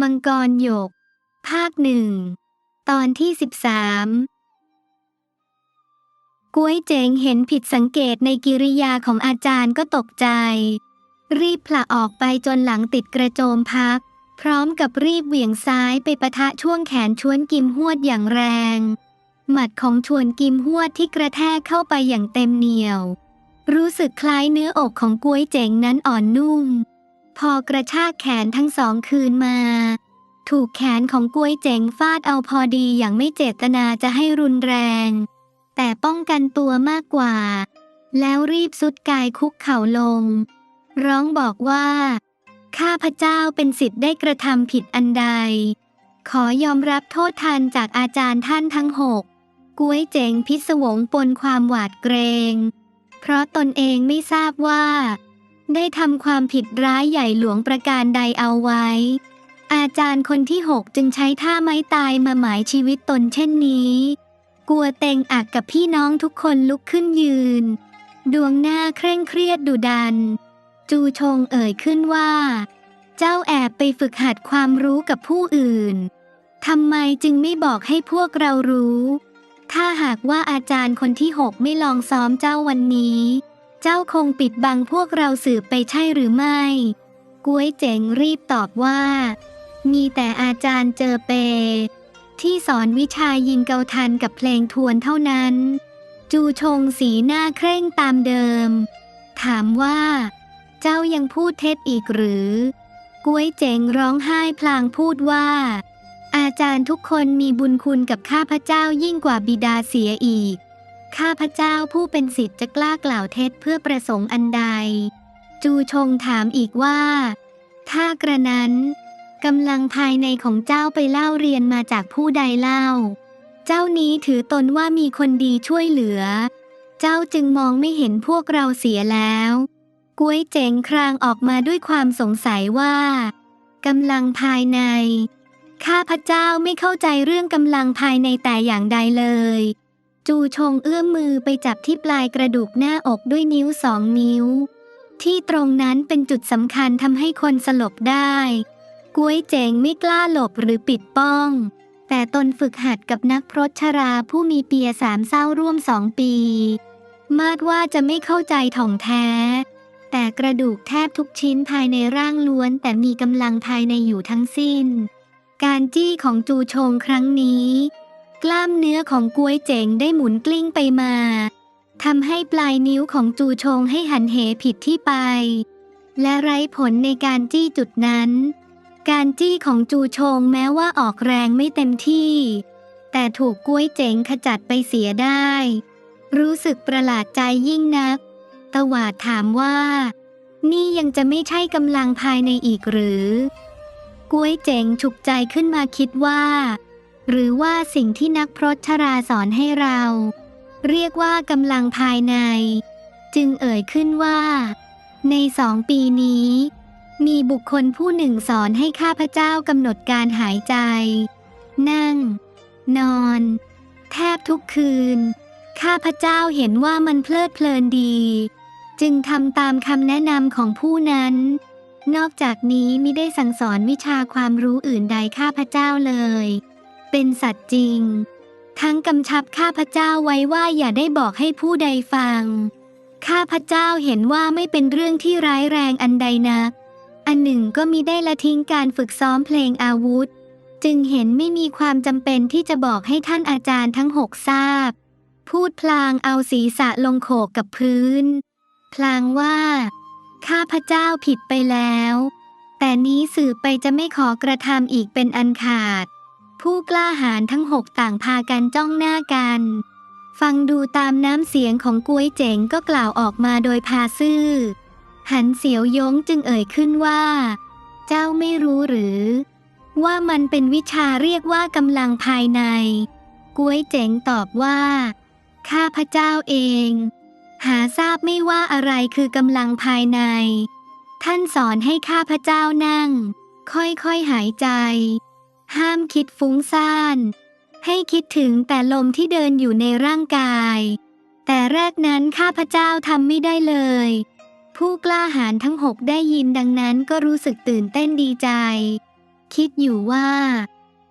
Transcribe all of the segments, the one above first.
มังกรหยก ภาคหนึ่ง ตอนที่สิบสามก้วยเจ๋งเห็นผิดสังเกตในกิริยาของอาจารย์ก็ตกใจ รีบผละออกไปจนหลังติดกระโจมพัก พร้อมกับรีบเหวี่ยงซ้ายไปปะทะช่วงแขนชวนกิมหวดอย่างแรง หมัดของชวนกิมหวดที่กระแทกเข้าไปอย่างเต็มเหนียว รู้สึกคล้ายเนื้ออกของก้วยเจ๋งนั้นอ่อนนุ่ม พอกระชากแขนทั้งสองคืนมา ถูกแขนของกล้วยเจ๋งฟาดเอาพอดีอย่างไม่เจตนาจะให้รุนแรง แต่ป้องกันตัวมากกว่า แล้วรีบสุดกายคุกเข่าลง ร้องบอกว่า ข้าพเจ้าเป็นสิทธิ์ได้กระทำผิดอันใด ขอยอมรับโทษทันจากอาจารย์ท่านทั้งหกกล้วยเจ๋งพิศวงปนความหวาดเกรง เพราะตนเองไม่ทราบว่า ได้ทำความผิดร้ายใหญ่หลวงประการใดเอาไว้ อาจารย์คนที่หกจึงใช้ท่าไม้ตายมาหมายชีวิตตนเช่นนี้กลัวเต็งอักกับพี่น้องทุกคนลุกขึ้นยืน ดวงหน้าเคร่งเครียดดุดัน จูชงเอ่ยขึ้นว่า เจ้าแอบไปฝึกหัดความรู้กับผู้อื่นทำไมจึงไม่บอกให้พวกเรารู้ ถ้าหากว่าอาจารย์คนที่หกไม่ลองซ้อมเจ้าวันนี้ เจ้าคงปิดบังพวกเราสืบไปใช่หรือไม่ ก้วยเจ๋งรีบตอบว่า มีแต่อาจารย์เจอเป ที่สอนวิชายิงเกาทันกับเพลงทวนเท่านั้น จูชงสีหน้าเคร่งตามเดิม ถามว่า เจ้ายังพูดเท็จอีกหรือ ก้วยเจ๋งร้องไห้พลางพูดว่าอาจารย์ทุกคนมีบุญคุณกับข้าพเจ้ายิ่งกว่าบิดาเสียอีก ข้าพเจ้าผู้เป็นสิทธิ์จะกล้ากล่าวเท็จเพื่อประสงค์อันใด จูชงถามอีกว่า ถ้ากระนั้นกำลังภายในของเจ้าไปเล่าเรียนมาจากผู้ใดเล่า เจ้านี้ถือตนว่ามีคนดีช่วยเหลือ เจ้าจึงมองไม่เห็นพวกเราเสียแล้วก้วยเจ๋งครางออกมาด้วยความสงสัยว่ากำลังภายใน ข้าพเจ้าไม่เข้าใจเรื่องกำลังภายในแต่อย่างใดเลย จูชงเอื้อมมือไปจับที่ปลายกระดูกหน้าอกด้วยนิ้วสองนิ้ว ที่ตรงนั้นเป็นจุดสำคัญทำให้คนสลบได้ ก้วยเจ๋งไม่กล้าหลบหรือปิดป้อง แต่ตนฝึกหัดกับนักพรตชราผู้มีเปียสามเศร้าร่วมสองปี มาดว่าจะไม่เข้าใจถ่องแท้ แต่กระดูกแทบทุกชิ้นภายในร่างล้วน แต่มีกำลังภายในอยู่ทั้งสิ้น การจี้ของจูชงครั้งนี้ กล้ามเนื้อของกวยเจ๋งได้หมุนกลิ้งไปมาทำให้ปลายนิ้วของจูชงให้หันเหผิดที่ไป และไร้ผลในการจี้จุดนั้น การจี้ของจูชงแม้ว่าออกแรงไม่เต็มที่ แต่ถูกกล้วยเจ๋งขจัดไปเสียได้ รู้สึกประหลาดใจยิ่งนัก ตวาดถามว่า นี่ยังจะไม่ใช่กำลังภายในอีกหรือ กล้วยเจ๋งฉุกใจขึ้นมาคิดว่า หรือว่าสิ่งที่นักพรตชราสอนให้เรา เรียกว่ากำลังภายใน จึงเอ่ยขึ้นว่า ในสองปีนี้ มีบุคคลผู้หนึ่งสอนให้ข้าพเจ้ากำหนดการหายใจ นั่ง นอน แทบทุกคืน ข้าพเจ้าเห็นว่ามันเพลิดเพลินดี จึงทำตามคำแนะนำของผู้นั้นนอกจากนี้มิได้สั่งสอนวิชาความรู้อื่นใดข้าพเจ้าเลย เป็นสัตว์จริง ทั้งกำชับข้าพเจ้าไว้ว่าอย่าได้บอกให้ผู้ใดฟัง ข้าพเจ้าเห็นว่าไม่เป็นเรื่องที่ร้ายแรงอันใดนัก อันหนึ่งก็มิได้ละทิ้งการฝึกซ้อมเพลงอาวุธ จึงเห็นไม่มีความจำเป็นที่จะบอกให้ท่านอาจารย์ทั้งหกทราบ พูดพลางเอาศีรษะลงโขกกับพื้น พลางว่า ข้าพเจ้าผิดไปแล้วแต่นี้สืบไปจะไม่ขอกระทำอีกเป็นอันขาด ผู้กล้าหาญทั้งหกต่างพากันจ้องหน้ากัน ฟังดูตามน้ำเสียงของกล้วยเจ๋งก็กล่าวออกมาโดยพาซื่อ หันเสียวยงจึงเอ่ยขึ้นว่า เจ้าไม่รู้หรือ ว่ามันเป็นวิชาเรียกว่ากำลังภายในกล้วยเจ๋งตอบว่า ข้าพระเจ้าเอง หาทราบไม่ว่าอะไรคือกำลังภายใน ท่านสอนให้ข้าพระเจ้านั่ง ค่อยๆหายใจ ห้ามคิดฟุ้งซ่าน ให้คิดถึงแต่ลมที่เดินอยู่ในร่างกาย แต่แรกนั้นข้าพเจ้าทำไม่ได้เลย ผู้กล้าหาญทั้งหกได้ยินดังนั้นก็รู้สึกตื่นเต้นดีใจ คิดอยู่ว่า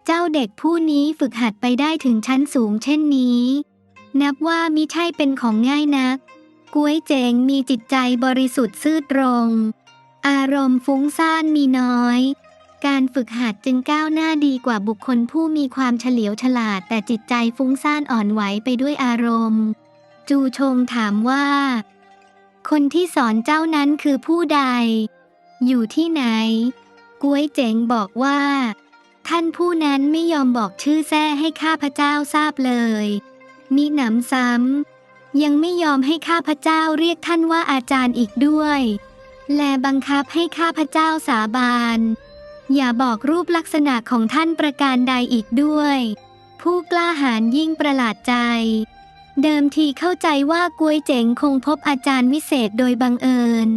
เจ้าเด็กผู้นี้ฝึกหัดไปได้ถึงชั้นสูงเช่นนี้ นับว่ามิใช่เป็นของง่ายนักก้วยเจงมีจิตใจบริสุทธิ์ซื่อตรง อารมณ์ฟุ้งซ่านมีน้อย การฝึกหัดจึงก้าวหน้าดีกว่าบุคคลผู้มีความเฉลียวฉลาด แต่จิตใจฟุ้งซ่านอ่อนไหวไปด้วยอารมณ์ จูชงถามว่า คนที่สอนเจ้านั้นคือผู้ใด อยู่ที่ไหนก้วยเจ๋งบอกว่า ท่านผู้นั้นไม่ยอมบอกชื่อแท้ให้ข้าพเจ้าทราบเลยมิหนำซ้ำยังไม่ยอมให้ข้าพเจ้าเรียกท่านว่าอาจารย์อีกด้วย และบังคับให้ข้าพเจ้าสาบาน อย่าบอกรูปลักษณะของท่านประการใดอีกด้วย ผู้กล้าหาญยิ่งประหลาดใจ เดิมทีเข้าใจว่ากวยเจ๋งคงพบอาจารย์วิเศษโดยบังเอิญ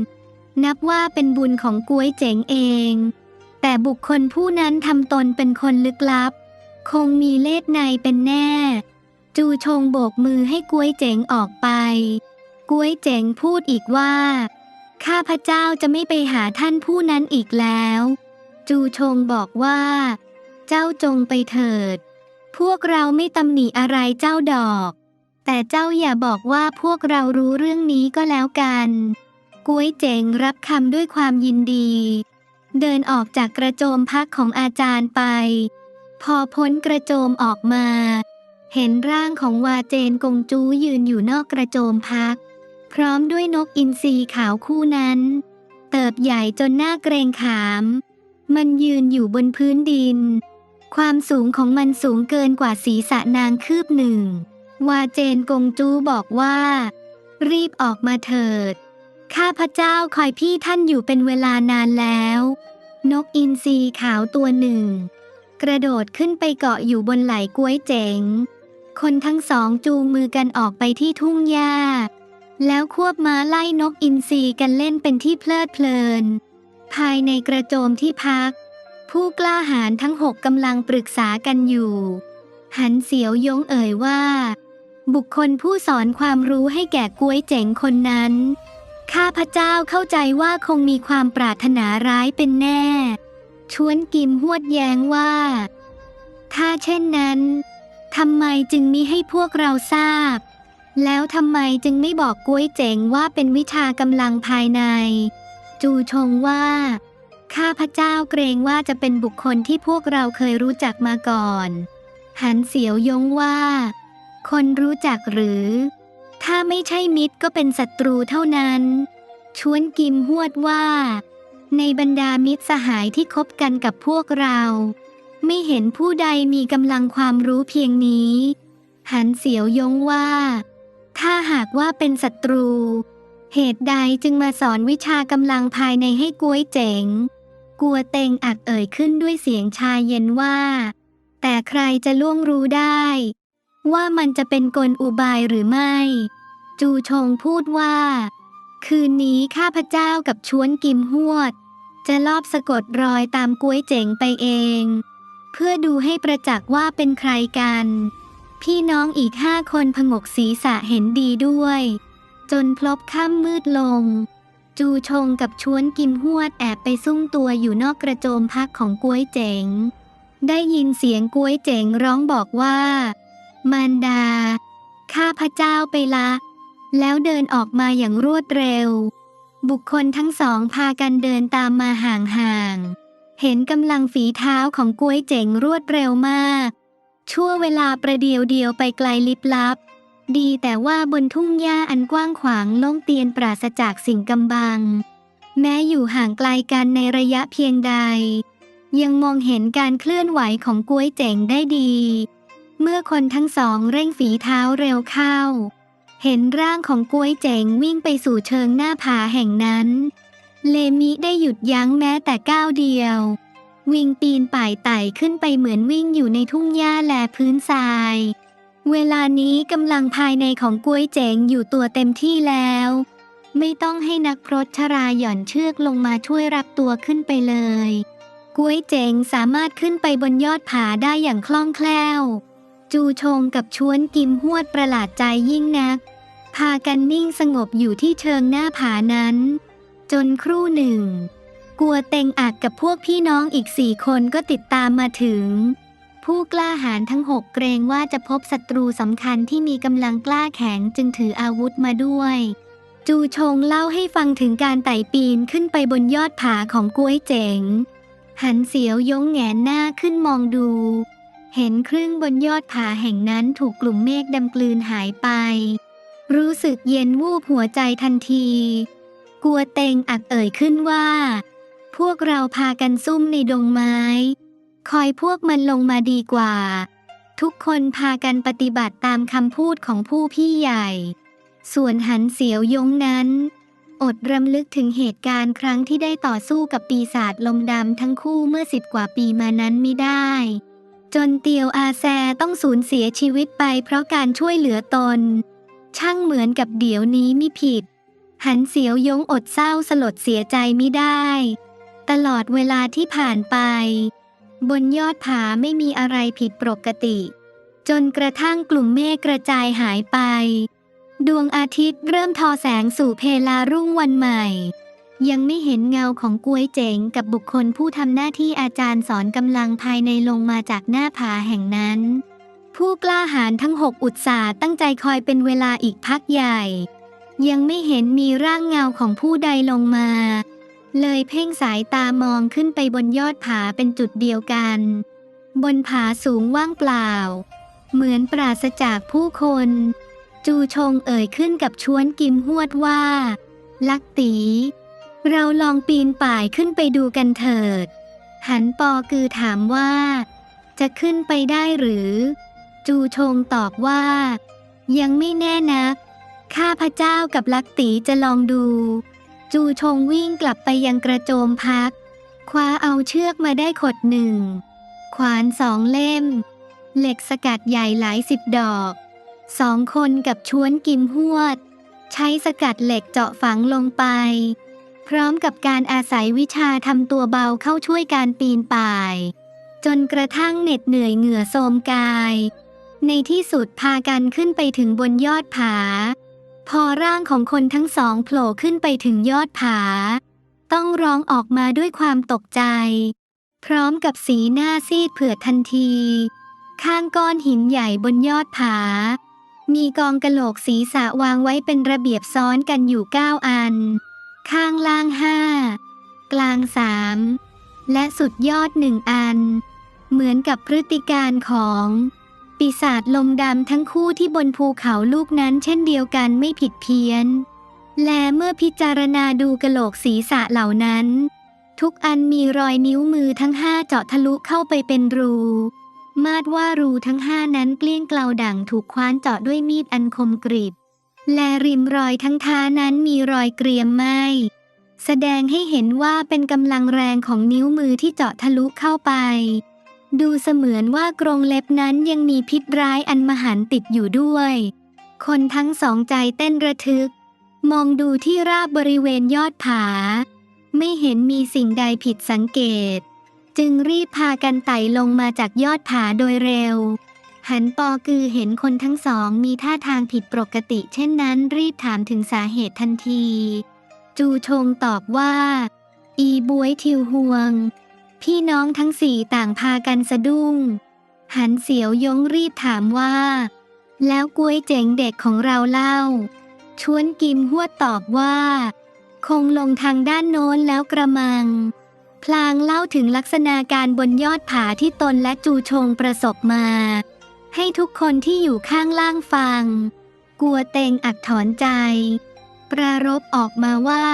นับว่าเป็นบุญของกวยเจ๋งเอง แต่บุคคลผู้นั้นทำตนเป็นคนลึกลับ คงมีเลสในเป็นแน่ จูชงโบกมือให้กวยเจ๋งออกไป กวยเจ๋งพูดอีกว่า ข้าพเจ้าจะไม่ไปหาท่านผู้นั้นอีกแล้ว จูชงบอกว่า เจ้าจงไปเถิด พวกเราไม่ตำหนิอะไรเจ้าดอก แต่เจ้าอย่าบอกว่าพวกเรารู้เรื่องนี้ก็แล้วกันกวยเจ๋งรับคำด้วยความยินดี เดินออกจากกระโจมพักของอาจารย์ไป พอพ้นกระโจมออกมา เห็นร่างของวาเจนกงจูยืนอยู่นอกกระโจมพัก พร้อมด้วยนกอินทรีขาวคู่นั้น เติบใหญ่จนหน้าเกรงขาม มันยืนอยู่บนพื้นดิน ความสูงของมันสูงเกินกว่าศีรษะนางคืบหนึ่ง วาเจนกงจูบอกว่า รีบออกมาเถิด ข้าพเจ้าคอยพี่ท่านอยู่เป็นเวลานานแล้ว นกอินทรีขาวตัวหนึ่ง กระโดดขึ้นไปเกาะอยู่บนไหล่กล้วยเจ๋ง คนทั้งสองจูงมือกันออกไปที่ทุ่งหญ้า แล้วควบม้าไล่นกอินทรีกันเล่นเป็นที่เพลิดเพลิน ภายในกระโจมที่พัก ผู้กล้าหาญทั้งหกกำลังปรึกษากันอยู่ หันเสียวยงเอ่ยว่า บุคคลผู้สอนความรู้ให้แก่กล้วยเจ๋งคนนั้น ข้าพเจ้าเข้าใจว่าคงมีความปรารถนาร้ายเป็นแน่ ชวนกิมหวดแย้งว่า ถ้าเช่นนั้นทำไมจึงมิให้พวกเราทราบ แล้วทำไมจึงไม่บอกกล้วยเจ๋งว่าเป็นวิชากำลังภายใน จูชงว่า ข้าพเจ้าเกรงว่าจะเป็นบุคคลที่พวกเราเคยรู้จักมาก่อน หันเสียวยงว่า คนรู้จักหรือ ถ้าไม่ใช่มิตรก็เป็นศัตรูเท่านั้น ชวนกิมหวดว่า ในบรรดามิตรสหายที่คบกันกับพวกเรา ไม่เห็นผู้ใดมีกำลังความรู้เพียงนี้ หันเสียวยงว่า ถ้าหากว่าเป็นศัตรู เหตุใดจึงมาสอนวิชากำลังภายในให้กล้วยเจ๋ง กัวเตงอักเอ่ยขึ้นด้วยเสียงชายเย็นว่า แต่ใครจะล่วงรู้ได้ ว่ามันจะเป็นกลอุบายหรือไม่ จูชงพูดว่า คืนนี้ข้าพเจ้ากับชวนกิมหวด จะลอบสะกดรอยตามกล้วยเจ๋งไปเอง เพื่อดูให้ประจักษ์ว่าเป็นใครกัน พี่น้องอีกห้าคนผงกศีรษะเห็นดีด้วย จนพลบค่ำมืดลง จูชงกับชวนกิมหวดแอบไปซุ่มตัวอยู่นอกกระโจมพักของกล้วยเจ๋ง ได้ยินเสียงกล้วยเจ๋งร้องบอกว่า มารดา ข้าพระเจ้าไปละ แล้วเดินออกมาอย่างรวดเร็ว บุคคลทั้งสองพากันเดินตามมาห่างๆ เห็นกำลังฝีเท้าของกล้วยเจ๋งรวดเร็วมาก ชั่วเวลาประเดียวเดียวไปไกลลิบลับ ดีแต่ว่าบนทุ่งหญ้าอันกว้างขวางโล่งเตียนปราศจากสิ่งกำบัง แม้อยู่ห่างไกลกันในระยะเพียงใด ยังมองเห็นการเคลื่อนไหวของกล้วยเจ๋งได้ดี เมื่อคนทั้งสองเร่งฝีเท้าเร็วเข้า เห็นร่างของกล้วยเจ๋งวิ่งไปสู่เชิงหน้าผาแห่งนั้น เลมิได้หยุดยั้งแม้แต่ก้าวเดียว วิ่งปีนป่ายไต่ขึ้นไปเหมือนวิ่งอยู่ในทุ่งหญ้าแลพื้นทราย เวลานี้กำลังภายในของกล้วยเจ๋งอยู่ตัวเต็มที่แล้ว ไม่ต้องให้นักพรตชราหย่อนเชือกลงมาช่วยรับตัวขึ้นไปเลยกล้วยเจ๋งสามารถขึ้นไปบนยอดผาได้อย่างคล่องแคล่ว จูชงกับชวนกิมหวดประหลาดใจยิ่งนัก พากันนิ่งสงบอยู่ที่เชิงหน้าผานั้น จนครู่หนึ่งกลัวเต็งอักกับพวกพี่น้องอีกสี่คนก็ติดตามมาถึง ผู้กล้าหาญทั้งหกเกรงว่าจะพบศัตรูสำคัญที่มีกำลังกล้าแข็งจึงถืออาวุธมาด้วย จูชงเล่าให้ฟังถึงการไต่ปีนขึ้นไปบนยอดผาของกล้วยเจ๋ง หันเสียวยงแงนหน้าขึ้นมองดู เห็นครึ่งบนยอดผาแห่งนั้นถูกกลุ่มเมฆดำกลืนหายไป รู้สึกเย็นวูบหัวใจทันทีกลัวเตงอักเอ่ยขึ้นว่า พวกเราพากันซุ่มในดงไม้ คอยพวกมันลงมาดีกว่า ทุกคนพากันปฏิบัติตามคำพูดของผู้พี่ใหญ่ ส่วนหันเสียวยงนั้น อดรำลึกถึงเหตุการณ์ครั้งที่ได้ต่อสู้กับปีศาจลมดำทั้งคู่เมื่อสิบกว่าปีมานั้นไม่ได้ จนเตียวอาแซต้องสูญเสียชีวิตไปเพราะการช่วยเหลือตน ช่างเหมือนกับเดี๋ยวนี้มิผิด หันเสียวยงอดเศร้าสลดเสียใจไม่ได้ ตลอดเวลาที่ผ่านไป บนยอดผาไม่มีอะไรผิดปกติ จนกระทั่งกลุ่มเมฆกระจายหายไป ดวงอาทิตย์เริ่มทอแสงสู่เพลารุ่งวันใหม่ ยังไม่เห็นเงาของกวยเจ๋งกับบุคคลผู้ทำหน้าที่อาจารย์สอนกำลังภายในลงมาจากหน้าผาแห่งนั้น ผู้กล้าหาญทั้งหกอุตสาห์ตั้งใจคอยเป็นเวลาอีกพักใหญ่ ยังไม่เห็นมีร่างเงาของผู้ใดลงมา เลยเพ่งสายตามองขึ้นไปบนยอดผาเป็นจุดเดียวกัน บนผาสูงว่างเปล่า เหมือนปราศจากผู้คน จูชงเอ่ยขึ้นกับชวนกิมหวดว่า ลักตี เราลองปีนป่ายขึ้นไปดูกันเถิด หันปอคือถามว่า จะขึ้นไปได้หรือ จูชงตอบว่า ยังไม่แน่นักข้าพระเจ้ากับลักตีจะลองดู จูชงวิ่งกลับไปยังกระโจมพัก คว้าเอาเชือกมาได้ขดหนึ่ง ขวานสองเล่ม เหล็กสกัดใหญ่หลายสิบดอก สองคนกับชวนกิมหวด ใช้สกัดเหล็กเจาะฝังลงไป พร้อมกับการอาศัยวิชาทำตัวเบาเข้าช่วยการปีนป่าย จนกระทั่งเหน็ดเหนื่อยเหงื่อโทมกาย ในที่สุดพากันขึ้นไปถึงบนยอดผา พอร่างของคนทั้งสองโผล่ขึ้นไปถึงยอดผา ต้องร้องออกมาด้วยความตกใจ พร้อมกับสีหน้าซีดเผือดทันที ข้างก้อนหินใหญ่บนยอดผา มีกองกะโหลกศีรษะวางไว้เป็นระเบียบซ้อนกันอยู่เก้าอัน ข้างล่างห้ากลางสามและสุดยอดหนึ่งอัน เหมือนกับพฤติการของ ปีศาจลมดำทั้งคู่ที่บนภูเขาลูกนั้นเช่นเดียวกันไม่ผิดเพี้ยน และเมื่อพิจารณาดูกระโหลกศีรษะเหล่านั้น ทุกอันมีรอยนิ้วมือทั้งห้าเจาะทะลุเข้าไปเป็นรู มาดว่ารูทั้งห้านั้นเกลี้ยงเกลาดั่งถูกคว้านเจาะด้วยมีดอันคมกริบ และริมรอยทั้งท้านั้นมีรอยเกรียมไหมแสดงให้เห็นว่าเป็นกำลังแรงของนิ้วมือที่เจาะทะลุเข้าไป ดูเสมือนว่ากรงเล็บนั้นยังมีพิษร้ายอันมหันต์ติดอยู่ด้วย คนทั้งสองใจเต้นระทึก มองดูที่ราบบริเวณยอดผา ไม่เห็นมีสิ่งใดผิดสังเกต จึงรีบพากันไต่ลงมาจากยอดผาโดยเร็ว หันปอกือเห็นคนทั้งสองมีท่าทางผิดปกติ เช่นนั้นรีบถามถึงสาเหตุทันที จูชงตอบว่า อีบวยทิวหวง พี่น้องทั้งสี่ต่างพากันสะดุ้ง หันเสียวยงรีบถามว่า แล้วกล้วยเจ๋งเด็กของเราเล่า ชวนกิมหัวตอบว่า คงลงทางด้านโน้นแล้วกระมัง พลางเล่าถึงลักษณะการบนยอดผาที่ตนและจูชงประสบมา ให้ทุกคนที่อยู่ข้างล่างฟัง กลัวเตงอักถอนใจ ปรารบออกมาว่า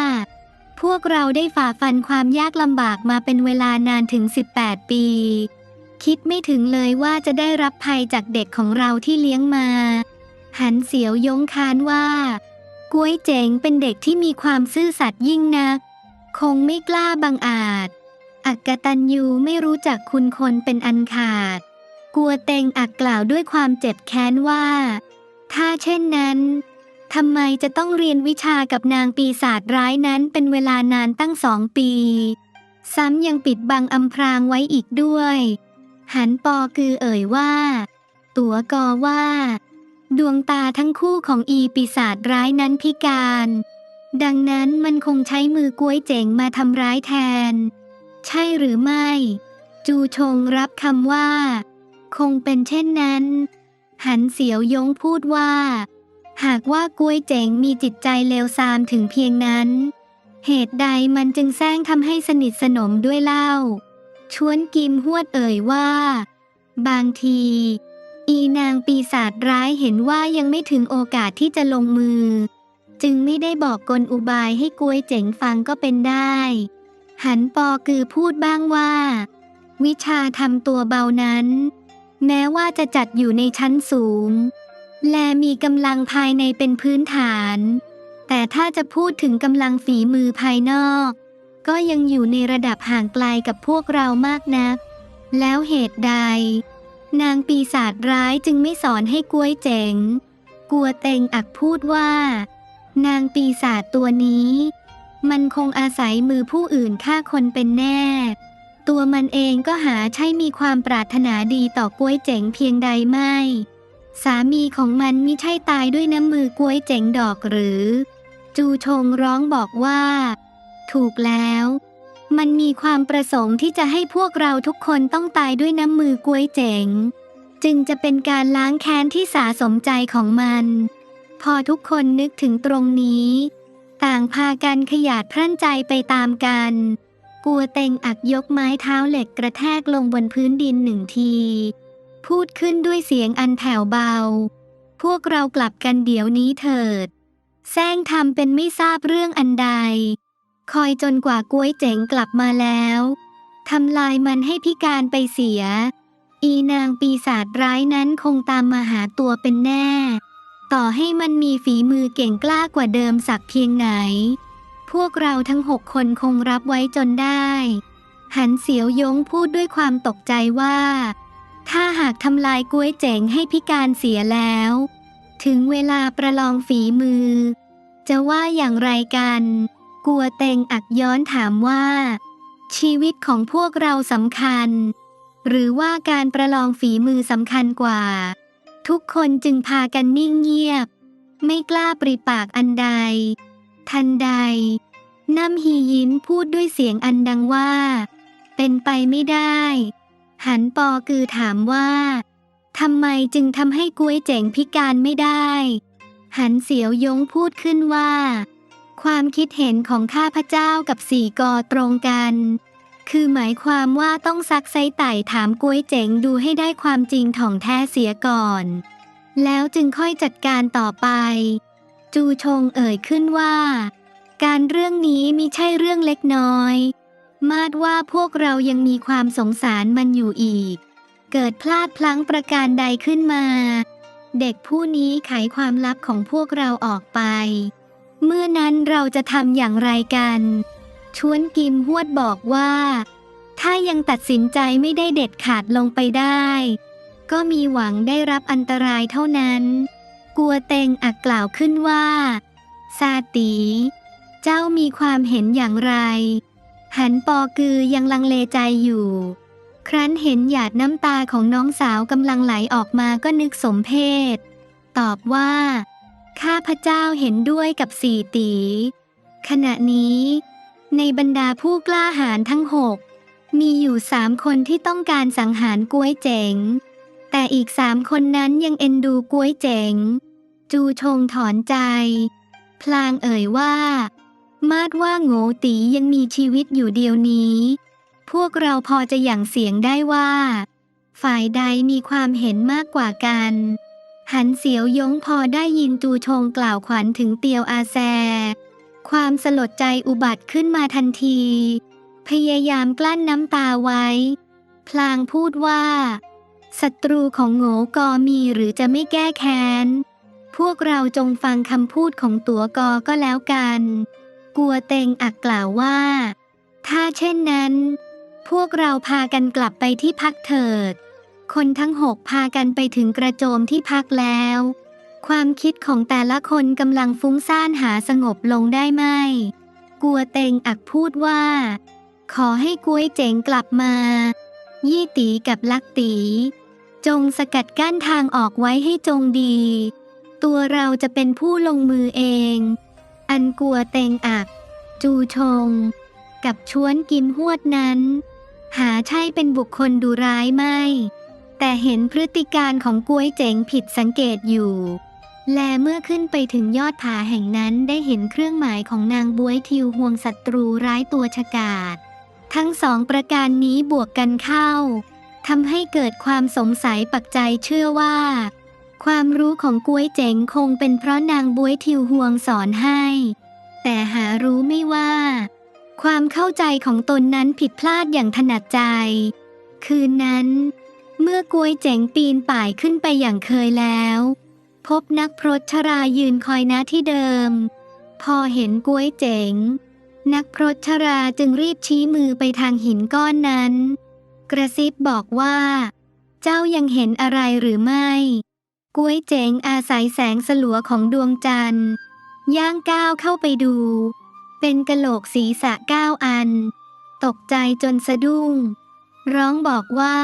พวกเราได้ฝ่าฟันความยากลำบากมาเป็นเวลานานถึง 18 ปี คิดไม่ถึงเลยว่าจะได้รับภัยจากเด็กของเราที่เลี้ยงมา หันเสียวยงคานว่าก้วยเจ๋งเป็นเด็กที่มีความซื่อสัตย์ยิ่งนัก คงไม่กล้าบังอาจ อักกตันยูไม่รู้จักคุณคนเป็นอันขาดกลัวเตงอักกล่าวด้วยความเจ็บแค้นว่า ถ้าเช่นนั้น ทำไมจะต้องเรียนวิชากับนางปีศาจร้ายนั้นเป็นเวลานานตั้งสองปี ซ้ำยังปิดบังอำพรางไว้อีกด้วย หันปอคือเอ่ยว่า ตัวกอว่า ดวงตาทั้งคู่ของอีปีศาจร้ายนั้นพิการ ดังนั้นมันคงใช้มือกล้วยเจ๋งมาทำร้ายแทน ใช่หรือไม่ จูชงรับคำว่า คงเป็นเช่นนั้น หันเสียวยงพูดว่า หากว่ากล้วยเจ๋งมีจิตใจเลวทรามถึงเพียงนั้น เหตุใดมันจึงแซงทำให้สนิทสนมด้วยเล่า ชวนกิมหวดเอ่ยว่า บางที อีนางปีศาจร้ายเห็นว่ายังไม่ถึงโอกาสที่จะลงมือ จึงไม่ได้บอกกลอุบายให้กวยเจ๋งฟังก็เป็นได้ หันปอคือพูดบ้างว่า วิชาทำตัวเบานั้น แม้ว่าจะจัดอยู่ในชั้นสูง แลมีกำลังภายในเป็นพื้นฐาน แต่ถ้าจะพูดถึงกำลังฝีมือภายนอก ก็ยังอยู่ในระดับห่างไกลกับพวกเรามากนัก แล้วเหตุใด นางปีศาจร้ายจึงไม่สอนให้กล้วยเจ๋ง กัวเต็งอักพูดว่า นางปีศาจตัวนี้ มันคงอาศัยมือผู้อื่นฆ่าคนเป็นแน่ ตัวมันเองก็หาใช่มีความปรารถนาดีต่อกล้วยเจ๋งเพียงใดไม่ สามีของมันมิใช่ตายด้วยน้ำมือกล้วยเจ๋งดอกหรือ จูชงร้องบอกว่า ถูกแล้ว มันมีความประสงค์ที่จะให้พวกเราทุกคนต้องตายด้วยน้ำมือกล้วยเจ๋ง จึงจะเป็นการล้างแค้นที่สาสมใจของมัน พอทุกคนนึกถึงตรงนี้ ต่างพากันขยาดพรั่นใจไปตามกัน กัวเต็งอักยกไม้เท้าเหล็กกระแทกลงบนพื้นดินหนึ่งที พูดขึ้นด้วยเสียงอันแผ่วเบา พวกเรากลับกันเดี๋ยวนี้เถิด แซงทำเป็นไม่ทราบเรื่องอันใด คอยจนกว่ากล้วยเจ๋งกลับมาแล้วทำลายมันให้พิการไปเสีย อีนางปีศาจร้ายนั้นคงตามมาหาตัวเป็นแน่ ต่อให้มันมีฝีมือเก่งกล้ากว่าเดิมสักเพียงไหน พวกเราทั้งหกคนคงรับไว้จนได้ หันเสียวยงพูดด้วยความตกใจว่า ถ้าหากทำลายกล้วยเจ๋งให้พิการเสียแล้ว ถึงเวลาประลองฝีมือ จะว่าอย่างไรกัน กัวเต็งอักย้อนถามว่า ชีวิตของพวกเราสำคัญ หรือว่าการประลองฝีมือสำคัญกว่า ทุกคนจึงพากันนิ่งเงียบ ไม่กล้าปริปากอันใด ทันใดน้ำฮียินพูดด้วยเสียงอันดังว่า เป็นไปไม่ได้ หันปอคือถามว่าทำไมจึงทำให้กล้วยเจ๋งพิการไม่ได้ หันเสียวยงพูดขึ้นว่า ความคิดเห็นของข้าพเจ้ากับสี่กอตรงกัน คือหมายความว่าต้องซักไซไต่ถามกล้วยเจ๋งดูให้ได้ความจริงถ่องแท้เสียก่อน แล้วจึงค่อยจัดการต่อไป จูชงเอ่ยขึ้นว่า การเรื่องนี้มิใช่เรื่องเล็กน้อย มาดว่าพวกเรายังมีความสงสารมันอยู่อีก เกิดพลาดพลั้งประการใดขึ้นมา เด็กผู้นี้ไขความลับของพวกเราออกไป เมื่อนั้นเราจะทำอย่างไรกัน ชวนกิมหวดบอกว่า ถ้ายังตัดสินใจไม่ได้เด็ดขาดลงไปได้ ก็มีหวังได้รับอันตรายเท่านั้น กัวเตงอักกล่าวขึ้นว่า ซาตี เจ้ามีความเห็นอย่างไร หันปอกือยังลังเลใจอยู่ ครั้นเห็นหยาดน้ำตาของน้องสาวกำลังไหลออกมาก็นึกสมเพศ ตอบว่า ข้าพระเจ้าเห็นด้วยกับสี่ตี ขณะนี้ ในบรรดาผู้กล้าหาญทั้งหก มีอยู่สามคนที่ต้องการสังหารกล้วยเจ๋ง แต่อีกสามคนนั้นยังเอ็นดูกล้วยเจ๋ง จูชงถอนใจ พลางเอ่ยว่า มาดว่าโง่ตียังมีชีวิตอยู่เดียวนี้ พวกเราพอจะหยั่งเสียงได้ว่า ฝ่ายใดมีความเห็นมากกว่ากัน หันเสียวยงพอได้ยินจูชงกล่าวขวัญถึงเตียวอาแซ ความสลดใจอุบัติขึ้นมาทันที พยายามกลั้นน้ำตาไว้ พลางพูดว่าศัตรูของโง่กอมีหรือจะไม่แก้แค้น พวกเราจงฟังคำพูดของตัวกอก็แล้วกัน กัวเตงอักกล่าวว่า ถ้าเช่นนั้น พวกเราพากันกลับไปที่พักเถิด คนทั้งหกพากันไปถึงกระโจมที่พักแล้ว ความคิดของแต่ละคนกำลังฟุ้งซ่านหาสงบลงได้ไหม กัวเตงอักพูดว่า ขอให้กล้วยเจ๋งกลับมา ยี่ตีกับลักตี จงสกัดกั้นทางออกไว้ให้จงดี ตัวเราจะเป็นผู้ลงมือเอง อันกัวเตงอัก จูชง กับชวนกิมหวดนั้น หาใช่เป็นบุคคลดูร้ายไม่ แต่เห็นพฤติการของกวยเจ๋งผิดสังเกตอยู่ และเมื่อขึ้นไปถึงยอดผาแห่งนั้นได้เห็นเครื่องหมายของนางบวยทิวห่วงศัตรูร้ายตัวฉกาจทั้งสองประการนี้บวกกันเข้าทำให้เกิดความสงสัยปักใจเชื่อว่า ความรู้ของกวยเจ๋งคงเป็นเพราะนางบวยทิวห่วงสอนให้ แต่หารู้ไม่ว่า ความเข้าใจของตนนั้นผิดพลาดอย่างถนัดใจ คืนนั้น เมื่อกวยเจ๋งปีนป่ายขึ้นไปอย่างเคยแล้ว พบนักพรตชรายืนคอยณที่เดิม พอเห็นกวยเจ๋ง นักพรตชราจึงรีบชี้มือไปทางหินก้อนนั้น กระซิบบอกว่า เจ้ายังเห็นอะไรหรือไม่ กวยเจ๋งอาศัยแสงสลัวของดวงจันทร์ย่างก้าวเข้าไปดู เป็นกะโหลกศีรษะเก้าอัน ตกใจจนสะดุ้ง ร้องบอกว่า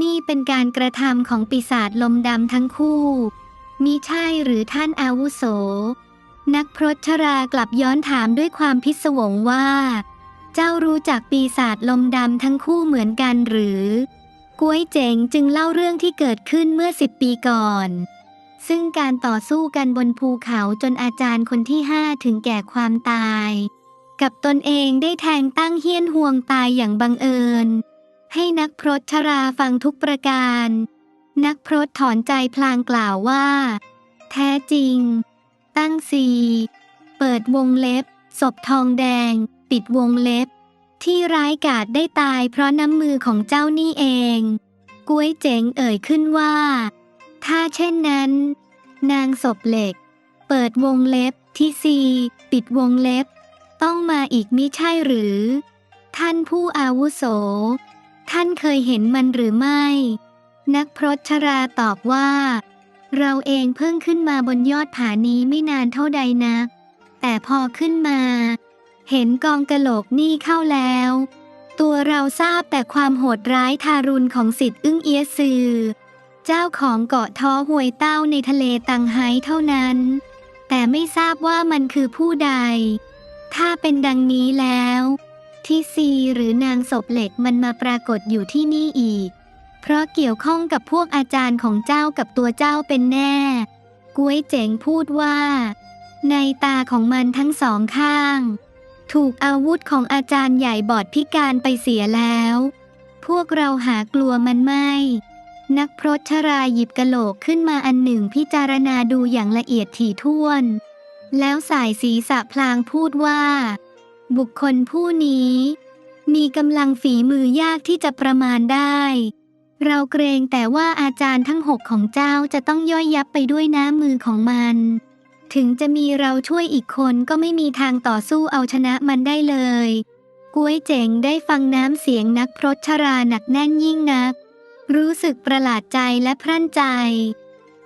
นี่เป็นการกระทำของปีศาจลมดำทั้งคู่มิใช่หรือท่านอาวุโส นักพรตชรากลับย้อนถามด้วยความพิศวงว่า เจ้ารู้จักปีศาจลมดำทั้งคู่เหมือนกันหรือ กวยเจ๋งจึงเล่าเรื่องที่เกิดขึ้นเมื่อสิบปีก่อน ซึ่งการต่อสู้กันบนภูเขาจนอาจารย์คนที่ห้าถึงแก่ความตาย กับตนเองได้แทงตั้งเฮี้ยนห่วงตายอย่างบังเอิญ ให้นักพรตชราฟังทุกประการ นักพรตถอนใจพลางกล่าวว่า แท้จริง ตั้งซีเปิดวงเล็บศพทองแดง ปิดวงเล็บ ที่ร้ายกาจได้ตายเพราะน้ำมือของเจ้านี่เอง กวยเจ๋งเอ่ยขึ้นว่า ถ้าเช่นนั้น นางศพเหล็ก เปิดวงเล็บที่ซีปิดวงเล็บ ต้องมาอีกมิใช่หรือ ท่านผู้อาวุโส ท่านเคยเห็นมันหรือไม่ นักพรตชราตอบว่า เราเองเพิ่งขึ้นมาบนยอดผานี้ไม่นานเท่าใดนักแต่พอขึ้นมา เห็นกองกะโหลกนี่เข้าแล้ว ตัวเราทราบแต่ความโหดร้ายทารุณของสิทธิ์อึ้งเอียซือ เจ้าของเกาะท้อห่วยเต้าในทะเลตังไฮเท่านั้น แต่ไม่ทราบว่ามันคือผู้ใด ถ้าเป็นดังนี้แล้ว ที่ซีหรือนางศพเหล็กมันมาปรากฏอยู่ที่นี่อีก เพราะเกี่ยวข้องกับพวกอาจารย์ของเจ้ากับตัวเจ้าเป็นแน่กวยเจ๋งพูดว่า ในตาของมันทั้งสองข้าง ถูกอาวุธของอาจารย์ใหญ่บอดพิการไปเสียแล้ว พวกเราหากลัวมันไม่ นักพรตชราหยิบกะโหลกขึ้นมาอันหนึ่งพิจารณาดูอย่างละเอียดถี่ถ้วน แล้วสายศีรษะพลางพูดว่า บุคคลผู้นี้ มีกำลังฝีมือยากที่จะประมาณได้ เราเกรงแต่ว่าอาจารย์ทั้งหกของเจ้าจะต้องย่อยยับไปด้วยน้ำมือของมัน ถึงจะมีเราช่วยอีกคนก็ไม่มีทางต่อสู้เอาชนะมันได้เลยกวยเจ๋งได้ฟังน้ำเสียงนักพรตชราหนักแน่นยิ่งนัก รู้สึกประหลาดใจและพรั่นใจ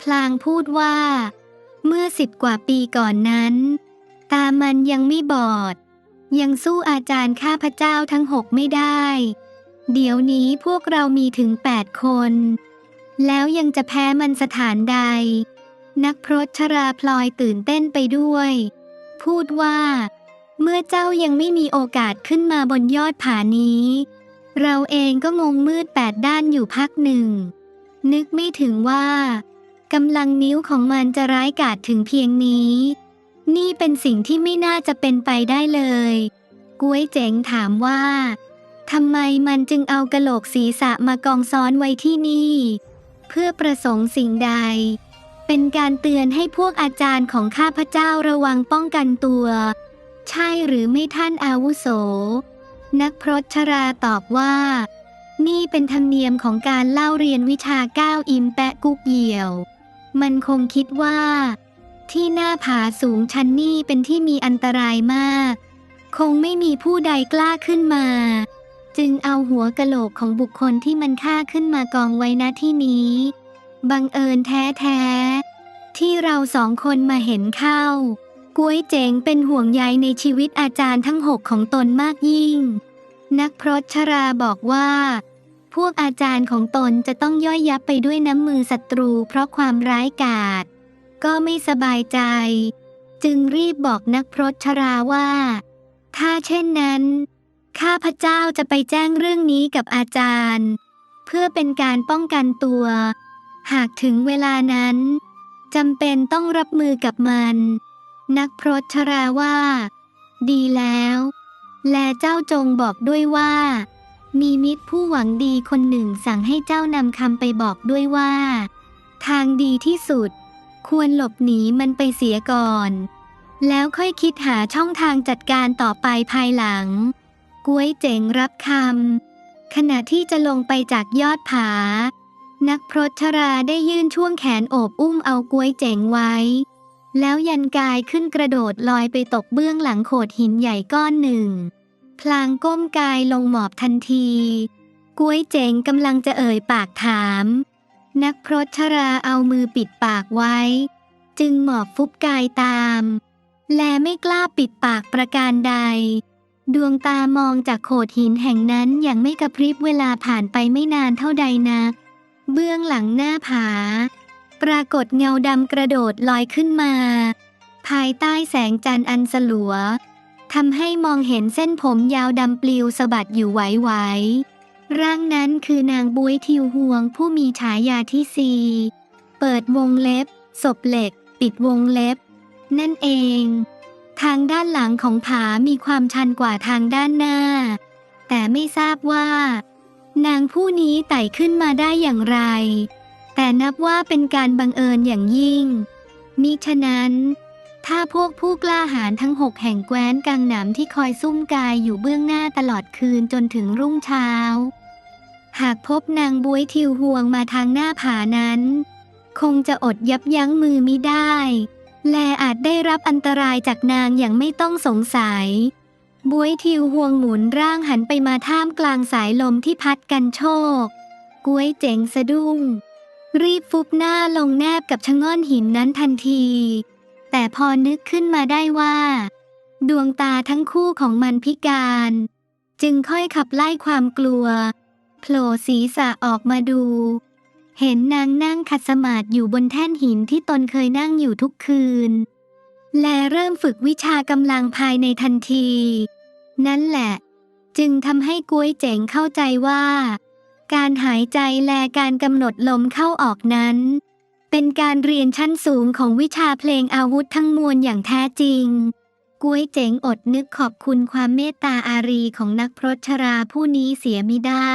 พลางพูดว่า เมื่อสิบกว่าปีก่อนนั้น ตามันยังไม่บอด ยังสู้อาจารย์ข้าพเจ้าทั้งหกไม่ได้ เดี๋ยวนี้พวกเรามีถึงแปดคน แล้วยังจะแพ้มันสถานใด นักพรตชราพลอยตื่นเต้นไปด้วย พูดว่า เมื่อเจ้ายังไม่มีโอกาสขึ้นมาบนยอดผานี้ เราเองก็งงมืดแปดด้านอยู่พักหนึ่ง นึกไม่ถึงว่ากำลังนิ้วของมันจะร้ายกาจถึงเพียงนี้ นี่เป็นสิ่งที่ไม่น่าจะเป็นไปได้เลยกวยเจ๋งถามว่าทำไมมันจึงเอากะโหลกศีรษะมากองซ้อนไว้ที่นี่ เพื่อประสงค์สิ่งใด เป็นการเตือนให้พวกอาจารย์ของข้าพเจ้าระวังป้องกันตัว ใช่หรือไม่ท่านอาวุโส นักพรตชราตอบว่า นี่เป็นธรรมเนียมของการเล่าเรียนวิชาก้าวอิมแปะกุกเหี่ยว มันคงคิดว่า ที่หน้าผาสูงชันนี่เป็นที่มีอันตรายมาก คงไม่มีผู้ใดกล้าขึ้นมา จึงเอาหัวกะโหลกของบุคคลที่มันฆ่าขึ้นมากองไว้ณที่นี้ บังเอิญแท้ๆ ที่เราสองคนมาเห็นเข้ากวยเจ๋งเป็นห่วงใยในชีวิตอาจารย์ทั้งหกของตนมากยิ่ง นักพรตชราบอกว่า พวกอาจารย์ของตนจะต้องย่อยยับไปด้วยน้ำมือศัตรูเพราะความร้ายกาจก็ไม่สบายใจ จึงรีบบอกนักพรตชราว่า ถ้าเช่นนั้นข้าพเจ้าจะไปแจ้งเรื่องนี้กับอาจารย์ เพื่อเป็นการป้องกันตัว หากถึงเวลานั้นจำเป็นต้องรับมือกับมัน นักพรตชราว่า ดีแล้ว และเจ้าจงบอกด้วยว่า มีมิตรผู้หวังดีคนหนึ่งสั่งให้เจ้านำคำไปบอกด้วยว่า ทางดีที่สุด ควรหลบหนีมันไปเสียก่อน แล้วค่อยคิดหาช่องทางจัดการต่อไปภายหลังก้วยเจ๋งรับคำขณะที่จะลงไปจากยอดผา นักพรตชราได้ยื่นช่วงแขนโอบอุ้มเอาก้วยเจ๋งไว้ แล้วยันกายขึ้นกระโดดลอยไปตกเบื้องหลังโขดหินใหญ่ก้อนหนึ่ง พลางก้มกายลงหมอบทันทีก้วยเจ๋งกำลังจะเอ่ยปากถาม นักพรตชราเอามือปิดปากไว้ จึงหมอบฟุบกายตาม และไม่กล้าปิดปากประการใดดวงตามองจากโขดหินแห่งนั้นอย่างไม่กระพริบเวลาผ่านไปไม่นานเท่าใดนัก เบื้องหลังหน้าผา ปรากฏเงาดำกระโดดลอยขึ้นมา ภายใต้แสงจันทร์อันสลัวทำให้มองเห็นเส้นผมยาวดำปลิวสะบัดอยู่ไหวๆร่างนั้นคือนางบุ้ยทิวห่วงผู้มีฉายาที่ซีเปิดวงเล็บ ศพเหล็ก ปิดวงเล็บ นั่นเอง ทางด้านหลังของผามีความชันกว่าทางด้านหน้า แต่ไม่ทราบว่า นางผู้นี้ไต่ขึ้นมาได้อย่างไร แต่นับว่าเป็นการบังเอิญอย่างยิ่ง มิฉะนั้น ถ้าพวกผู้กล้าหาญทั้งหกแห่งแคว้นกังหนำที่คอยซุ่มกายอยู่เบื้องหน้าตลอดคืนจนถึงรุ่งเช้า หากพบนางบวยทิวห่วงมาทางหน้าผานั้น คงจะอดยับยั้งมือมิได้ และอาจได้รับอันตรายจากนางอย่างไม่ต้องสงสัย บวยทิวห่วงหมุนร่างหันไปมาท่ามกลางสายลมที่พัดกันโชกกวยเจ๋งสะดุ้ง รีบฟุบหน้าลงแนบกับชะง่อนหินนั้นทันที แต่พอนึกขึ้นมาได้ว่า ดวงตาทั้งคู่ของมันพิการ จึงค่อยขับไล่ความกลัวโผล่ศีรษะออกมาดู เห็นนางนั่งขัดสมาธิอยู่บนแท่นหินที่ตนเคยนั่งอยู่ทุกคืน และเริ่มฝึกวิชากำลังภายในทันที นั่นแหละ จึงทำให้กล้วยเจ๋งเข้าใจว่า การหายใจและการกำหนดลมเข้าออกนั้น เป็นการเรียนชั้นสูงของวิชาเพลงอาวุธทั้งมวลอย่างแท้จริงกล้วยเจ๋งอดนึกขอบคุณความเมตตาอารีของนักพรตชราผู้นี้เสียไมิได้